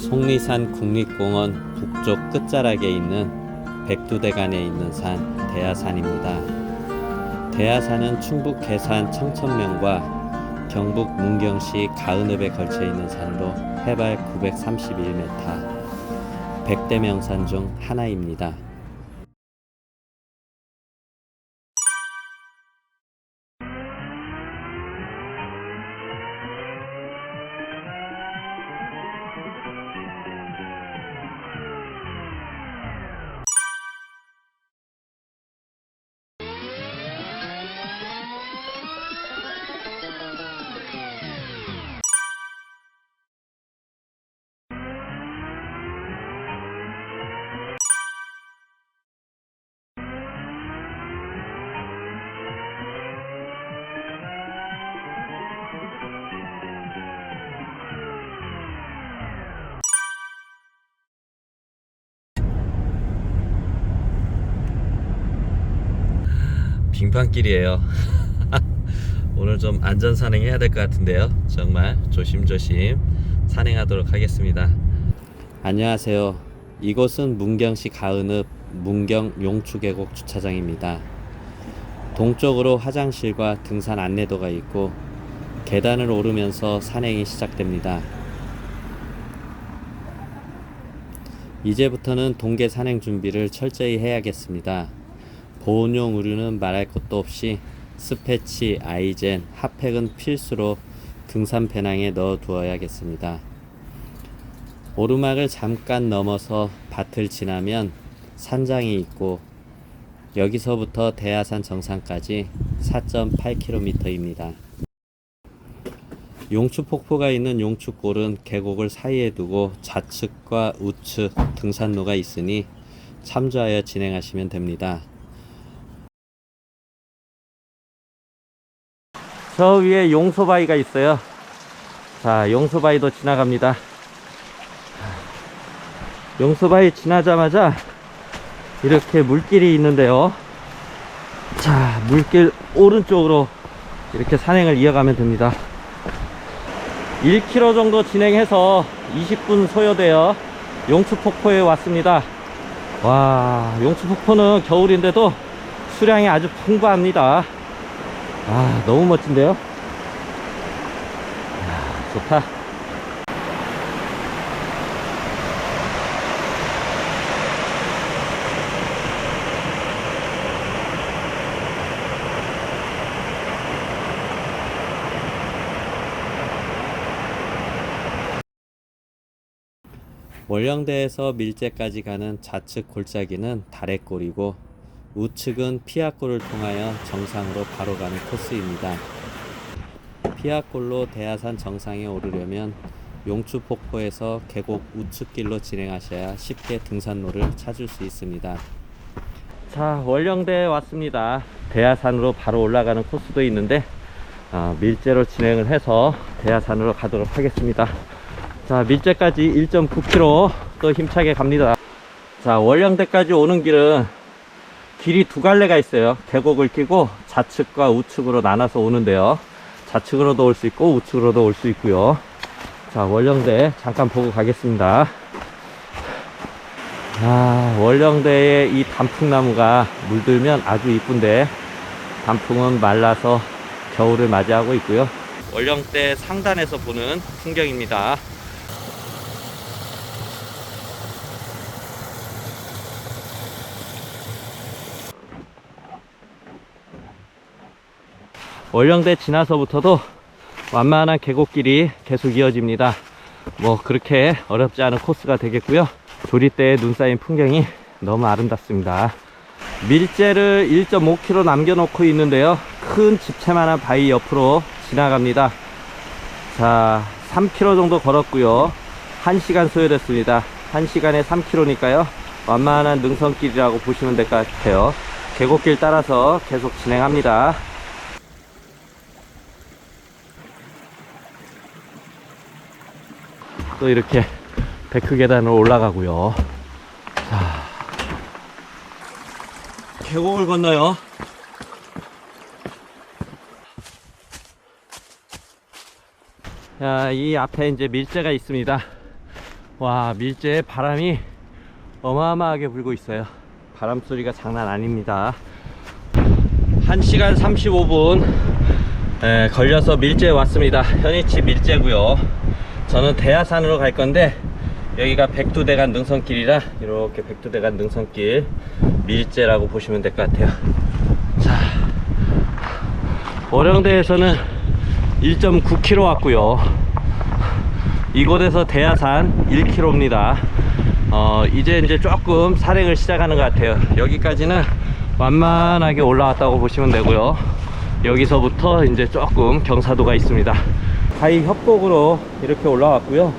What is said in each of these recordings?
속리산 국립공원 북쪽 끝자락에 있는 백두대간에 있는 산 대하산입니다. 대하산은 충북 괴산 청천면과 경북 문경시 가은읍에 걸쳐 있는 산으로 해발 931m, 백대 명산 중 하나입니다. 빙판길이에요. 오늘 좀 안전 산행해야 될 것 같은데요. 정말 조심조심 산행하도록 하겠습니다. 안녕하세요. 이곳은 문경시 가은읍 문경 용추계곡 주차장입니다. 동쪽으로 화장실과 등산 안내도가 있고 계단을 오르면서 산행이 시작됩니다. 이제부터는 동계 산행 준비를 철저히 해야겠습니다. 보온용 의류는 말할 것도 없이 스패치, 아이젠, 핫팩은 필수로 등산 배낭에 넣어 두어야겠습니다. 오르막을 잠깐 넘어서 밭을 지나면 산장이 있고 여기서부터 대하산 정상까지 4.8km입니다. 용추폭포가 있는 용추골은 계곡을 사이에 두고 좌측과 우측 등산로가 있으니 참조하여 진행하시면 됩니다. 저 위에 용소바위가 있어요. 자, 용소바위도 지나갑니다. 용소바위 지나자마자 이렇게 물길이 있는데요. 자, 물길 오른쪽으로 이렇게 산행을 이어가면 됩니다. 1km 정도 진행해서 20분 소요되어 용추폭포에 왔습니다. 와, 용추폭포는 겨울인데도 수량이 아주 풍부합니다. 아, 너무 멋진데요? 이야, 좋다. 월령대에서 밀제까지 가는 좌측 골짜기는 다래골이고 우측은 피아골을 통하여 정상으로 바로 가는 코스입니다. 피아골로 대하산 정상에 오르려면 용추폭포에서 계곡 우측길로 진행하셔야 쉽게 등산로를 찾을 수 있습니다. 자, 월령대에 왔습니다. 대하산으로 바로 올라가는 코스도 있는데 아, 밀제로 진행을 해서 대하산으로 가도록 하겠습니다. 자, 밀제까지 1.9km 또 힘차게 갑니다. 자, 월령대까지 오는 길은 길이 두 갈래가 있어요. 계곡을 끼고 좌측과 우측으로 나눠서 오는데요. 좌측으로도 올 수 있고 우측으로도 올 수 있고요. 자, 월령대 잠깐 보고 가겠습니다. 아, 월령대에 이 단풍나무가 물들면 아주 이쁜데 단풍은 말라서 겨울을 맞이하고 있고요. 월령대 상단에서 보는 풍경입니다. 월령대 지나서부터도 완만한 계곡길이 계속 이어집니다. 뭐 그렇게 어렵지 않은 코스가 되겠고요. 조리대에 눈 쌓인 풍경이 너무 아름답습니다. 밀재를 1.5km 남겨놓고 있는데요. 큰 집채만한 바위 옆으로 지나갑니다. 자, 3km 정도 걸었고요. 1시간 소요됐습니다. 1시간에 3km니까요. 완만한 능선길이라고 보시면 될 것 같아요. 계곡길 따라서 계속 진행합니다. 또 이렇게 데크 계단으로 올라가고요. 자, 계곡을 건너요. 자, 이 앞에 이제 밀재가 있습니다. 와 밀제에 바람이 어마어마하게 불고 있어요 바람 소리가 장난 아닙니다 1시간 35분 에, 걸려서 밀제에 왔습니다 현이치 밀제고요 저는 대하산으로 갈 건데 여기가 백두대간 능선길이라 이렇게 백두대간 능선길 밀제라고 보시면 될 것 같아요. 자 월영대에서는 1.9km 왔고요. 이곳에서 대하산 1km입니다. 어, 이제 이제 조금 산행을 시작하는 것 같아요. 여기까지는 완만하게 올라왔다고 보시면 되고요. 여기서부터 이제 조금 경사도가 있습니다 바위 협곡으로 이렇게 올라왔고요.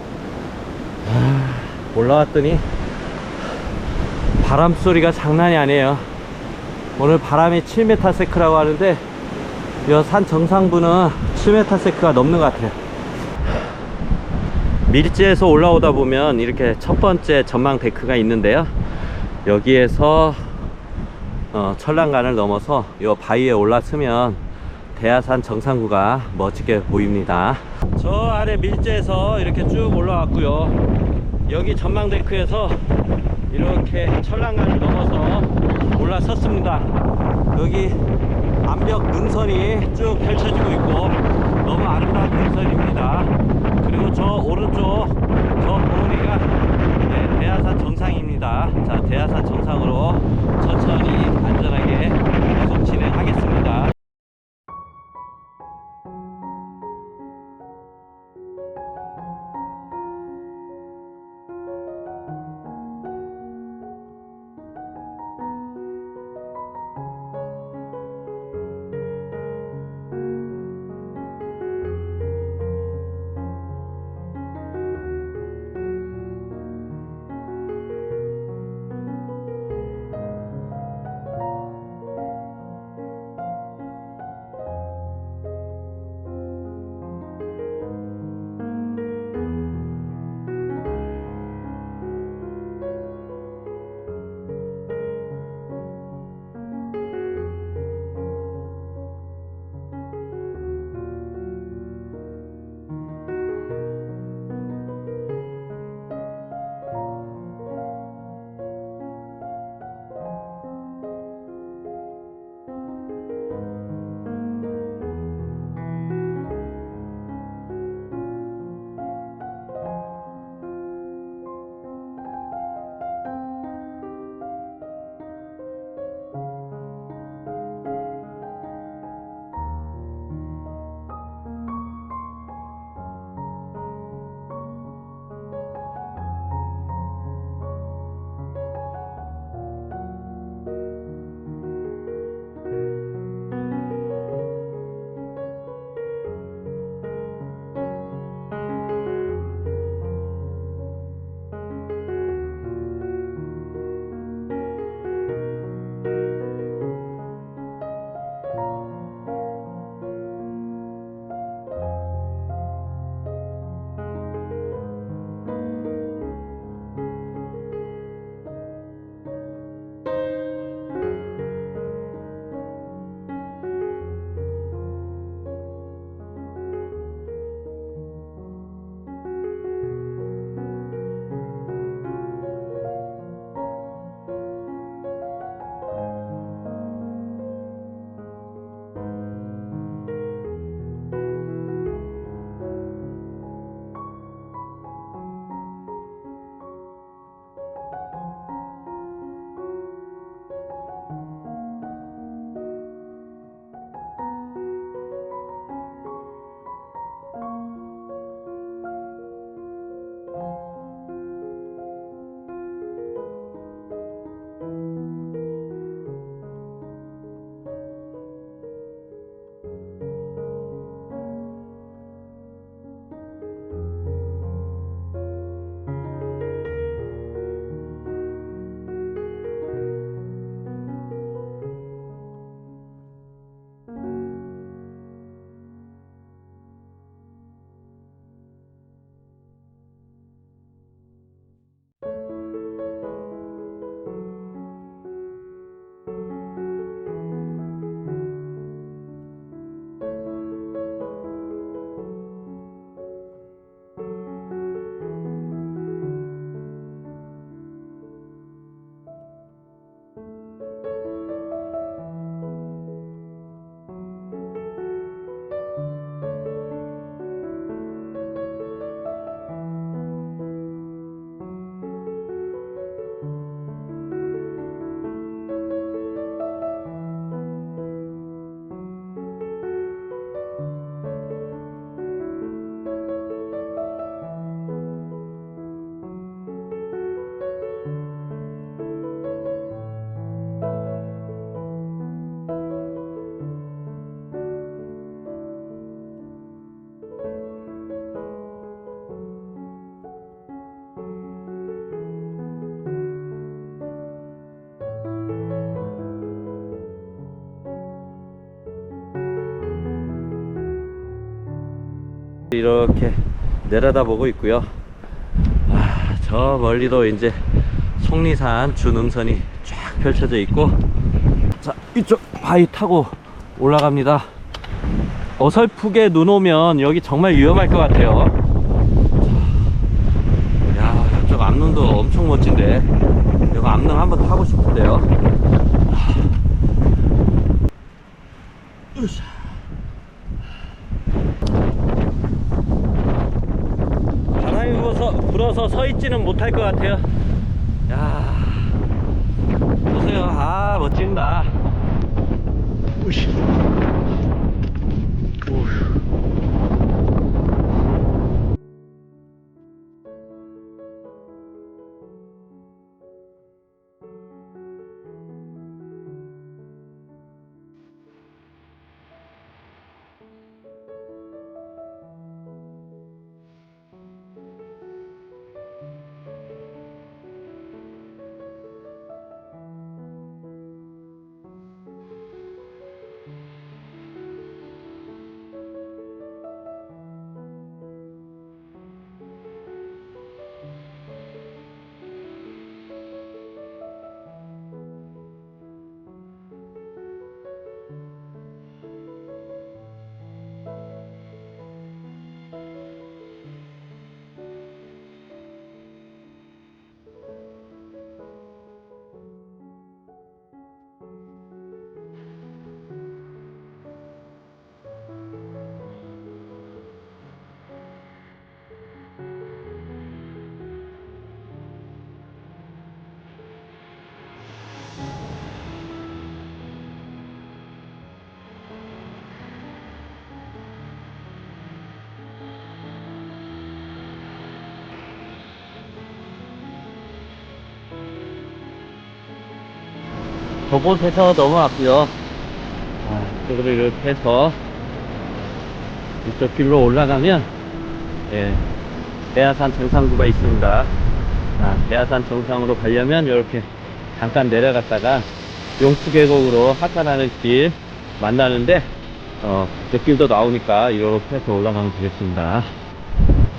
아, 올라왔더니 바람 소리가 장난이 아니에요. 오늘 바람이 7m세크라고 하는데 이 산 정상부는 7m세크가 넘는 것 같아요. 밀지에서 올라오다 보면 이렇게 첫 번째 전망 데크가 있는데요. 여기에서 어, 철랑간을 넘어서 이 바위에 올라서면 대하산 정상구가 멋지게 보입니다 저 아래 밀지에서 이렇게 쭉 올라왔고요. 여기 전망 데크에서 이렇게 철랑간을 넘어서 올라섰습니다. 여기 암벽 능선이 쭉 펼쳐지고 있고 너무 아름다운 능선입니다. 그리고 저 오른쪽 저 봉우리가 네, 대하산 정상입니다. 자 대하산 정상으로 천천히 안전하게 계속 진행하겠습니다 이렇게 내려다보고 있고요. 아, 저 멀리도 이제 속리산 준흥선이 쫙 펼쳐져 있고 자 이쪽 바위 타고 올라갑니다. 어설프게 눈 오면 여기 정말 위험할 것 같아요. 자, 야, 이쪽 암릉도 엄청 멋진데. 이거 암릉 한번 타고 싶은데요. 으쌰. 바람이 불어서, 불어서 서 있지는 못할 것 같아요. 야, 보세요. 아, 멋진다. 으쌰. 저곳에서 넘어왔고요. 아, 그리고 이렇게 해서 이쪽 길로 올라가면 예, 대하산 정상구가 있습니다. 아, 대하산 정상으로 가려면 이렇게 잠깐 내려갔다가 용수계곡으로 하산하는 길 만나는데 어, 그 길도 나오니까 이렇게 해서 올라가면 되겠습니다.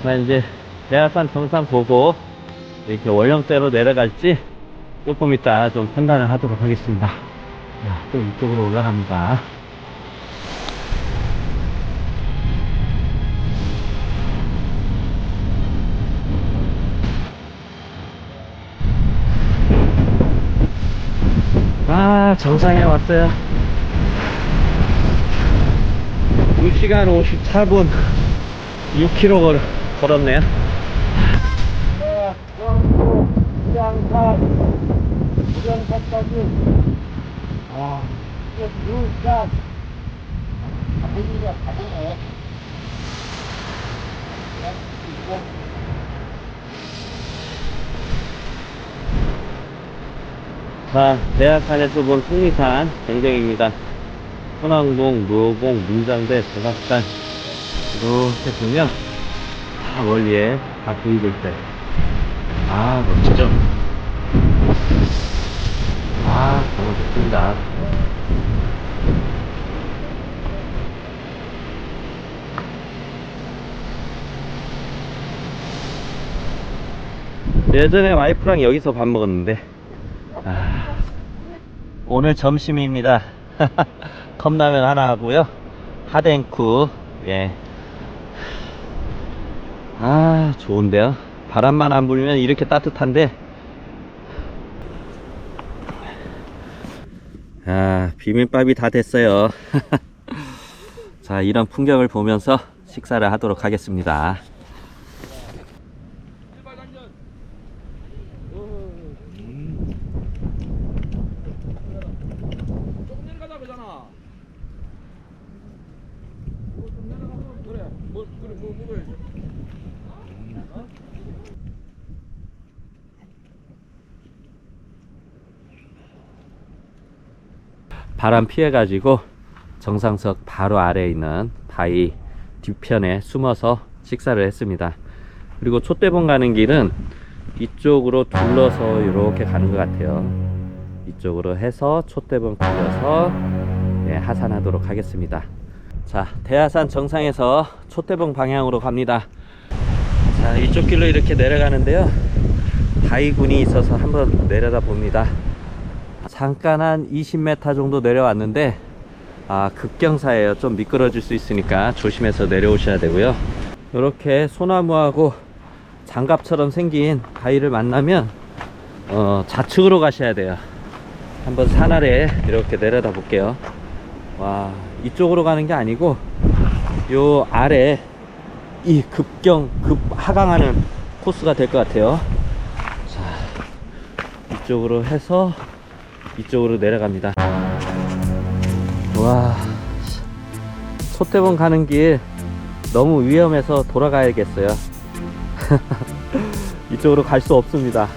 자, 이제 대하산 정상 보고 이렇게 원령대로 내려갈지 조금 이따 좀 판단을 하도록 하겠습니다. 야, 또 이쪽으로 올라갑니다. 아, 정상에 왔어요. 2시간 54분 6km 걸, 걸었네요. 부 정사까지 아 이게 진짜 분위기가 다르네 자, 대학산에서 본 승리산 경쟁입니다. 손왕봉, 무호봉, 문장대, 대각산 이렇게 보면 다 멀리에 다 보이고 있어요. 아, 멋지죠? 아, 너무 좋습니다. 예전에 와이프랑 여기서 밥 먹었는데, 아, 오늘 점심입니다. 컵라면 하나 하고요. 하덴쿠, 예. 아, 좋은데요? 바람만 안 불면 이렇게 따뜻한데, 아, 비빔밥이 다 됐어요. 자, 이런 풍경을 보면서 식사를 하도록 하겠습니다. 조금 내려가자 그러잖아. 뭐좀 내려가면 그래. 뭐 그래 뭐 먹어야지. 바람 피해 가지고 정상석 바로 아래에 있는 바위 뒤편에 숨어서 식사를 했습니다. 그리고 촛대봉 가는 길은 이쪽으로 둘러서 이렇게 가는 것 같아요. 이쪽으로 해서 촛대봉 돌려서 예, 하산하도록 하겠습니다. 자, 대하산 정상에서 촛대봉 방향으로 갑니다. 자, 이쪽 길로 이렇게 내려가는데요. 바위군이 있어서 한번 내려다 봅니다. 잠깐 한 20m 정도 내려왔는데, 아, 급경사예요. 좀 미끄러질 수 있으니까 조심해서 내려오셔야 되고요. 이렇게 소나무하고 장갑처럼 생긴 바위를 만나면, 어, 좌측으로 가셔야 돼요. 한번 산 아래 이렇게 내려다 볼게요. 와, 이쪽으로 가는 게 아니고, 요 아래 이 급경, 급 하강하는 코스가 될 것 같아요. 자, 이쪽으로 해서 이쪽으로 내려갑니다. 와, 소태봉 가는 길 너무 위험해서 돌아가야겠어요. 이쪽으로 갈 수 없습니다.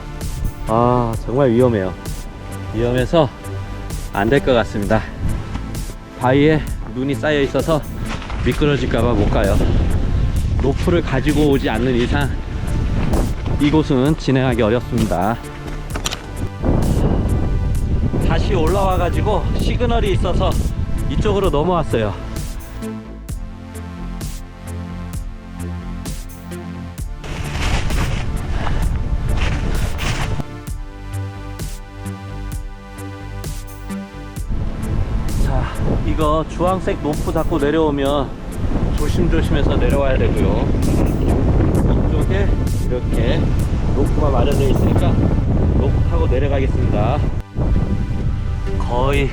아, 정말 위험해요. 위험해서 안 될 것 같습니다. 바위에 눈이 쌓여 있어서 미끄러질까봐 못 가요. 로프를 가지고 오지 않는 이상 이곳은 진행하기 어렵습니다. 다시 올라와 가지고 시그널이 있어서 이쪽으로 넘어왔어요. 자, 이거 주황색 로프 잡고 내려오면 조심조심해서 내려와야 되고요. 이쪽에 이렇게 로프가 마련되어 있으니까 로프 타고 내려가겠습니다. 거의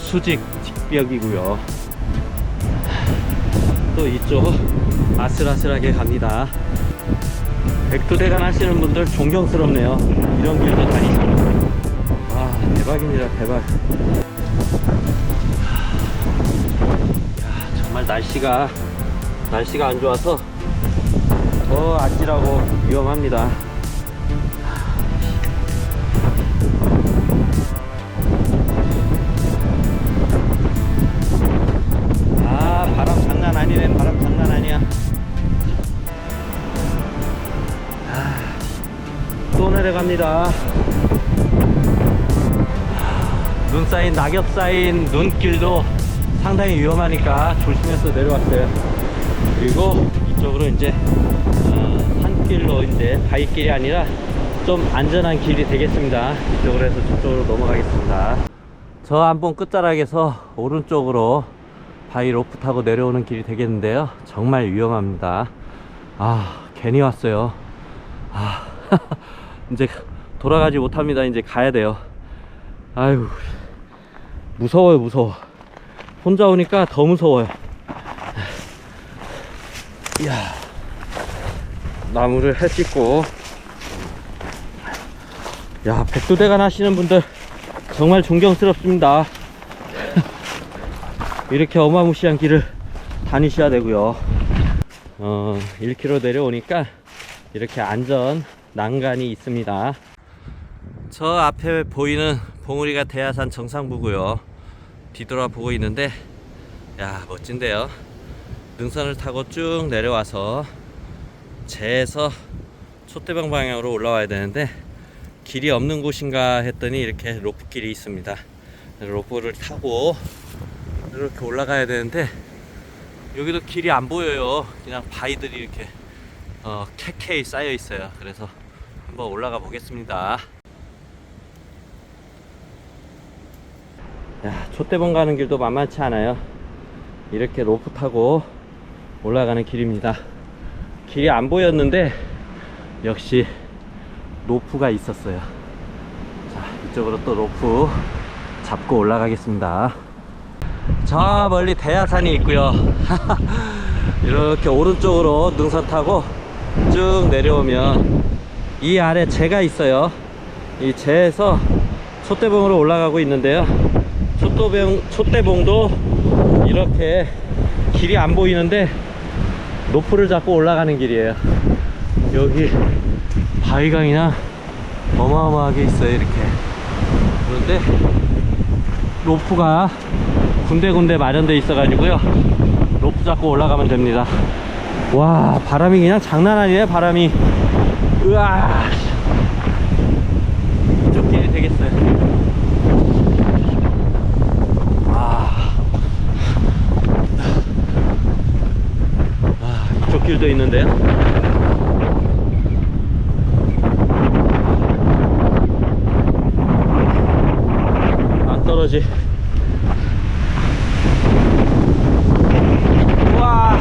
수직 직벽이고요. 또 이쪽 아슬아슬하게 갑니다. 백두대간 하시는 분들 존경스럽네요. 이런 길도 다니시고. 와, 대박입니다, 대박. 야, 정말 날씨가 날씨가 안 좋아서 더 아찔하고 위험합니다. 갑니다. 눈 쌓인 낙엽 쌓인 눈길도 상당히 위험하니까 조심해서 내려왔어요. 그리고 이쪽으로 이제 어, 산길로 이제 바위길이 아니라 좀 안전한 길이 되겠습니다. 이쪽으로 해서 저쪽으로 넘어가겠습니다. 저 한번 끝자락에서 오른쪽으로 바위 로프 타고 내려오는 길이 되겠는데요. 정말 위험합니다. 아 괜히 왔어요. 아 이제 돌아가지 못합니다. 이제 가야 돼요. 아유 무서워요 무서워. 혼자 오니까 더 무서워요. 이야 나무를 해 찍고. 야 백두대간 하시는 분들 정말 존경스럽습니다. 이렇게 어마무시한 길을 다니셔야 되고요. 어 1km 내려오니까 이렇게 안전 난간이 있습니다. 저 앞에 보이는 봉우리가 대하산 정상부고요. 뒤돌아 보고 있는데 야 멋진데요. 능선을 타고 쭉 내려와서 제에서 촛대방 방향으로 올라와야 되는데 길이 없는 곳인가 했더니 이렇게 로프 길이 있습니다. 로프를 타고 이렇게 올라가야 되는데 여기도 길이 안 보여요. 그냥 바위들이 이렇게 어, 캐캐이 쌓여 있어요. 그래서 한번 올라가 보겠습니다 야, 촛대봉 가는 길도 만만치 않아요. 이렇게 로프 타고 올라가는 길입니다. 길이 안 보였는데 역시 로프가 있었어요. 자, 이쪽으로 또 로프 잡고 올라가겠습니다. 저 멀리 대야산이 있고요. 이렇게 오른쪽으로 능선 타고 쭉 내려오면 이 아래 재가 있어요. 이 재에서 촛대봉으로 올라가고 있는데요. 촛대봉, 촛대봉도 이렇게 길이 안 보이는데 로프를 잡고 올라가는 길이에요. 여기 바위강이나 어마어마하게 있어요, 이렇게. 그런데 로프가 군데군데 마련돼 있어 가지고요. 로프 잡고 올라가면 됩니다. 와, 바람이 그냥 장난 아니에요, 바람이. 으아! 이쪽 길이 되겠어요. 아. 인도길도 있는데요. 안 떨어지. 와.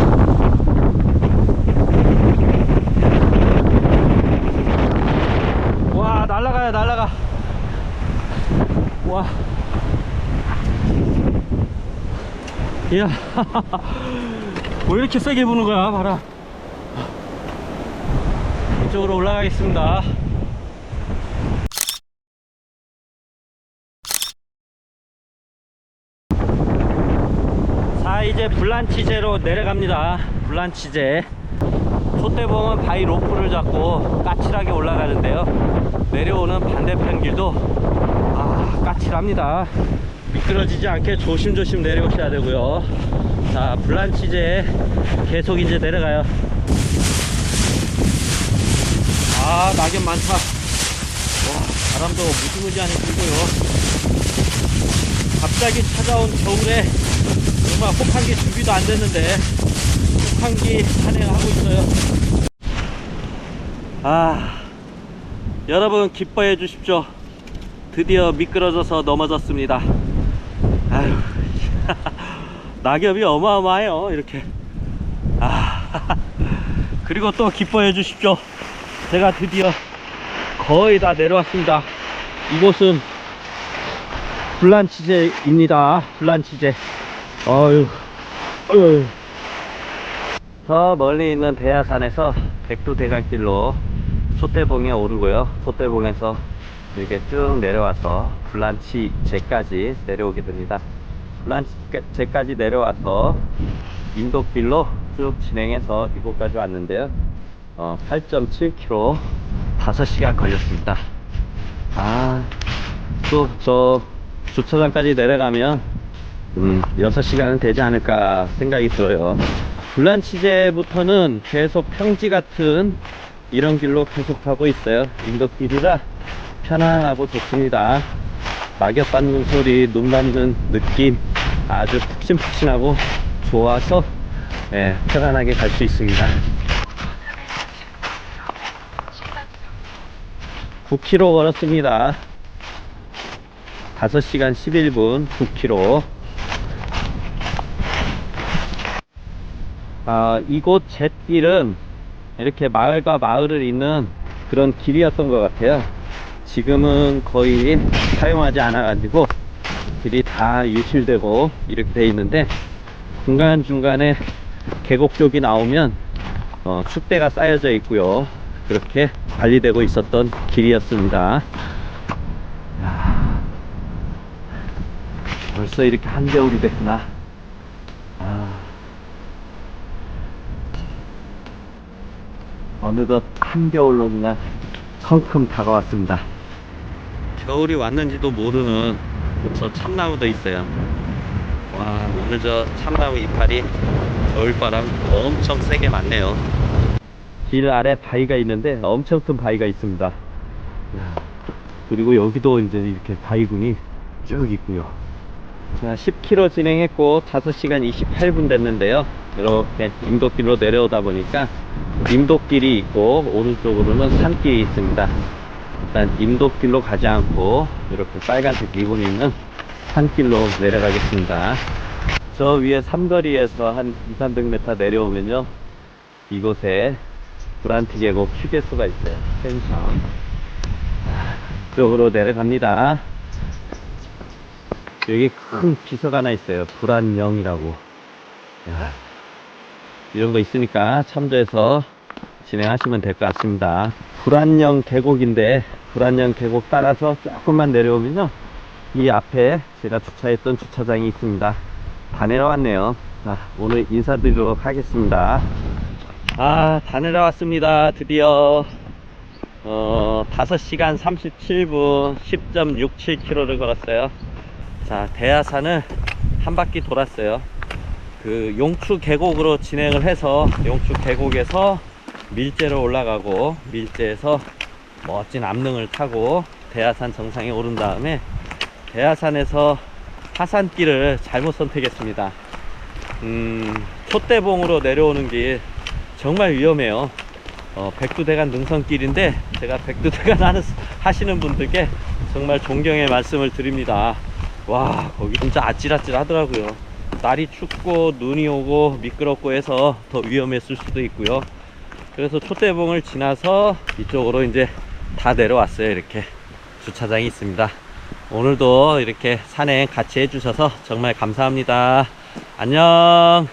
와, 날라가요, 날라가. 와. 이야. 뭐 이렇게 세게 부는 거야, 바람. 이쪽으로 올라가겠습니다. 자, 이제 블란치제로 내려갑니다. 블란치제. 촛대봉은 바위 로프를 잡고 까칠하게 올라가는데요. 내려오는 반대편 길도 아, 까칠합니다. 미끄러지지 않게 조심조심 내려오셔야 되고요. 자, 블란치제 계속 이제 내려가요. 아, 낙엽 많다. 와, 바람도 무지무지하게 불고요. 갑자기 찾아온 겨울에 정말 혹한기 준비도 안 됐는데 혹한기 산행하고 있어요. 아, 여러분 기뻐해 주십시오. 드디어 미끄러져서 넘어졌습니다. 아유, 낙엽이 어마어마해요. 이렇게. 아, 그리고 또 기뻐해 주십시오. 제가 드디어 거의 다 내려왔습니다. 이곳은 블란치제입니다. 블란치제. 어휴. 저 멀리 있는 대야산에서 백두대간길로 소대봉에 오르고요. 소대봉에서 이렇게 쭉 내려와서 블란치제까지 내려오게 됩니다. 블란치제까지 내려와서 인도길로 쭉 진행해서 이곳까지 왔는데요. 어, 8.7km 5시간 걸렸습니다. 아, 또 저 주차장까지 내려가면 음, 6시간은 되지 않을까 생각이 들어요. 불란치제부터는 계속 평지 같은 이런 길로 계속 가고 있어요. 인도길이라 편안하고 좋습니다. 낙엽 받는 소리, 눈 맞는 느낌 아주 푹신푹신하고 좋아서 예, 편안하게 갈 수 있습니다. 9km 걸었습니다. 5시간 11분 9km. 아, 이곳 잿길은 이렇게 마을과 마을을 잇는 그런 길이었던 것 같아요. 지금은 거의 사용하지 않아 가지고 길이 다 유실되고 이렇게 돼 있는데 중간중간에 계곡 쪽이 나오면 어, 축대가 쌓여져 있고요. 그렇게 관리되고 있었던 길이었습니다. 야, 벌써 이렇게 한겨울이 됐구나. 아, 어느덧 한겨울로 그냥 성큼 다가왔습니다. 겨울이 왔는지도 모르는 저 참나무도 있어요. 와, 오늘 저 참나무 이파리 겨울바람 엄청 세게 맞네요. 길 아래 바위가 있는데 엄청 큰 바위가 있습니다. 그리고 여기도 이제 이렇게 바위군이 쭉 있고요. 자, 10km 진행했고 5시간 28분 됐는데요. 이렇게 임도길로 내려오다 보니까 임도길이 있고 오른쪽으로는 산길이 있습니다. 일단 임도길로 가지 않고 이렇게 빨간색 리본 있는 산길로 내려가겠습니다. 저 위에 삼거리에서 한 2, 300m 내려오면요. 이곳에 브란티 계곡 휴게소가 있어요. 펜션. 쪽으로 내려갑니다. 여기 큰 비석 하나 있어요. 불안령이라고. 야, 이런 거 있으니까 참조해서 진행하시면 될 것 같습니다. 불안령 계곡인데 불안령 계곡 따라서 조금만 내려오면요. 이 앞에 제가 주차했던 주차장이 있습니다. 다 내려왔네요. 자, 오늘 인사드리도록 하겠습니다. 아, 다 내려왔습니다. 드디어. 어, 5시간 37분 10.67km를 걸었어요. 자, 대야산을 한 바퀴 돌았어요. 그 용추 계곡으로 진행을 해서 용추 계곡에서 밀제로 올라가고 밀제에서 멋진 암릉을 타고 대야산 정상에 오른 다음에 대야산에서 하산길을 잘못 선택했습니다. 음, 촛대봉으로 내려오는 길 정말 위험해요. 어, 백두대간 능선길인데 제가 백두대간 하는, 하시는 분들께 정말 존경의 말씀을 드립니다. 와 거기 진짜 아찔아찔 하더라고요. 날이 춥고 눈이 오고 미끄럽고 해서 더 위험했을 수도 있고요. 그래서 촛대봉을 지나서 이쪽으로 이제 다 내려왔어요. 이렇게 주차장이 있습니다. 오늘도 이렇게 산행 같이 해주셔서 정말 감사합니다. 안녕.